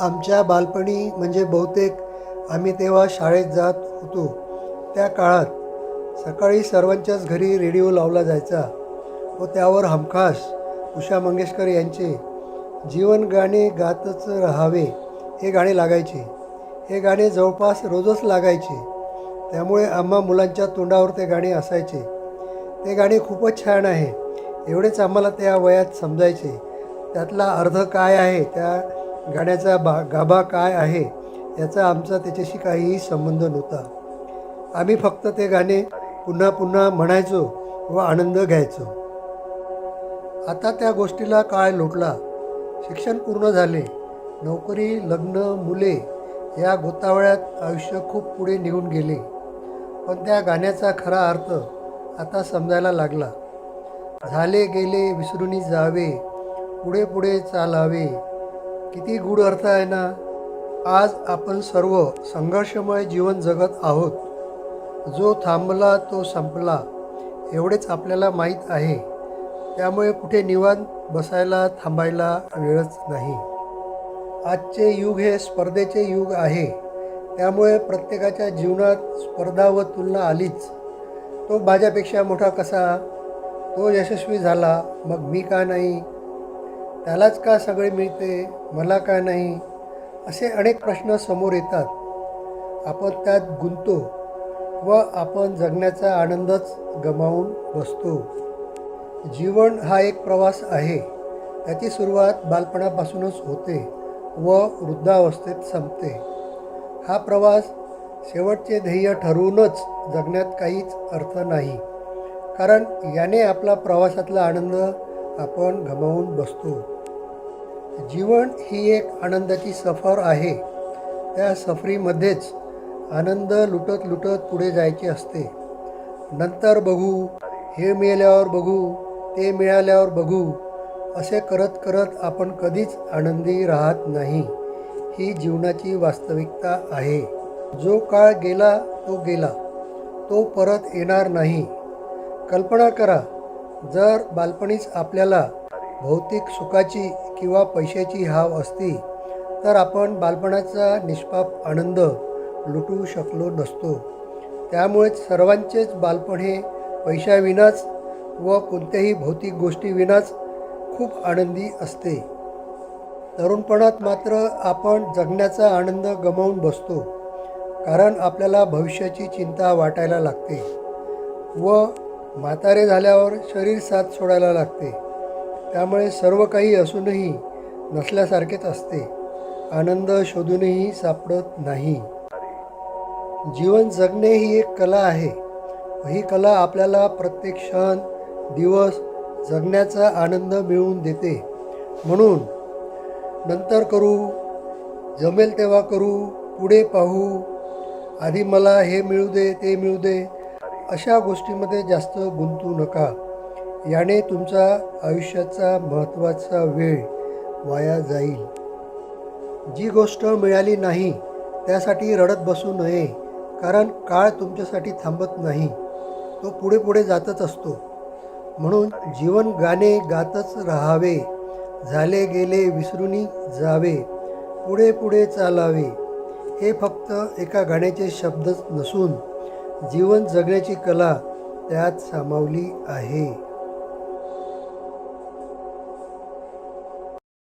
आमच्या बालपणी म्हणजे बहुतेक आम्ही तेव्हा शाळेत जात होतो. त्या काळात सकाळी सर्वांच्याच घरी रेडिओ लावला जायचा व त्यावर हमखास उषा मंगेशकर यांचे जीवन गाणे गातच राहावे हे गाणे लागायचे. हे गाणे जवळपास रोजच लागायचे. त्यामुळे आम्हा मुलांच्या तोंडावर ते गाणे असायचे. ते गाणे खूपच छान आहे. एवढेच आम्हाला त्या वयात समजायचे. त्यातला अर्थ काय आहे त्या गाण्याचा बा गाभा काय आहे याचा आमचा त्याच्याशी काहीही संबंध नव्हता. आम्ही फक्त ते गाणे पुन्हा पुन्हा म्हणायचो व आनंद घ्यायचो. आता त्या गोष्टीला काळ लोटला? शिक्षण पूर्ण झाले. नोकरी लग्न मुले या गोतावळ्यात आयुष्य खूप पुढे निघून गेले. पण त्या गाण्याचा खरा अर्थ आता समजायला लागला. झाले गेले विसरूनी जावे पुढे पुढे चालावे किती गूढ अर्थ आहे ना? आज आपण सर्व संघर्षमय जीवन जगत आहोत. जो थांबला तो संपला एवढेच आपल्याला माहीत आहे. त्यामुळे कुठे निवांत बसायला थांबायला वेळच नाही. आजचे युग हे स्पर्धेचे युग आहे. त्यामुळे प्रत्येकाच्या जीवनात स्पर्धा व तुलना आलीच. तो माझ्यापेक्षा मोठा कसा? तो यशस्वी झाला मग मी का नाही? त्यालाच का सगळे मिळते? मला का नाही? असे अनेक प्रश्न समोर येतात. आपण त्यात गुंतो व आपण जगण्याचा आनंदच गमावून बसतो. जीवन हा एक प्रवास आहे. त्याची सुरुवात बालपणापासूनच होते व वृद्धावस्थेत संपते. हा प्रवास शेवटचे ध्येय ठरवूनच जगण्यात काहीच अर्थ नाही. कारण याने आपला प्रवासातला आनंद आपण गमावून बसतो. जीवन ही एक आनंदाची सफर आहे. त्या सफरीमध्येच आनंद लुटत लुटत पुढे जायचे असते. नंतर बघू हे मिळाल्यावर बघू ते मिळाल्यावर बघू असे करत करत आपण कधीच आनंदी राहत नाही. ही जीवनाची वास्तविकता आहे. जो काळ गेला तो गेला. तो परत येणार नाही. कल्पना करा जर बालपणीच आपल्याला भौतिक सुखाची किंवा पैशाची हाव असती तर आपण बालपणाचा निष्पाप आनंद लुटू शकलो नसतो. त्यामुळेच सर्वांचेच बालपण हे पैशाविनाच व कोणत्याही भौतिक गोष्टीविनाच खूप आनंदी असते. तरुणपणात मात्र आपण जगण्याचा आनंद गमावून बसतो कारण आपल्याला भविष्याची चिंता वाटायला लागते व म्हातारे झाल्यावर शरीर साथ सोडायला लागते. त्यामुळे सर्व काही असूनही नसल्यासारखेच असते. आनंद शोधूनही सापडत नाही. जीवन जगणे ही एक कला आहे. ही कला आपल्याला प्रत्येक क्षण दिवस जगण्याचा आनंद मिळवून देते. म्हणून नंतर करू जमेल तेव्हा करू पुढे पाहू आधी मला हे मिळू दे ते मिळू दे अशा गोष्टीमध्ये जास्त गुंतू नका. याने तुमचा आयुष्याचा महत्त्वाचा वेळ वाया जाईल. जी गोष्ट मिळाली नाही त्यासाठी रडत बसू नये कारण काळ तुमच्यासाठी थांबत नाही. तो पुढे पुढे जातच असतो. म्हणून जीवन गाणे गातच राहावे झाले गेले विसरूनी जावे पुढे पुढे चालावे. हे फक्त एका गाण्याचे शब्दच नसून जीवन जगण्याची कला त्यात सामावली आहे.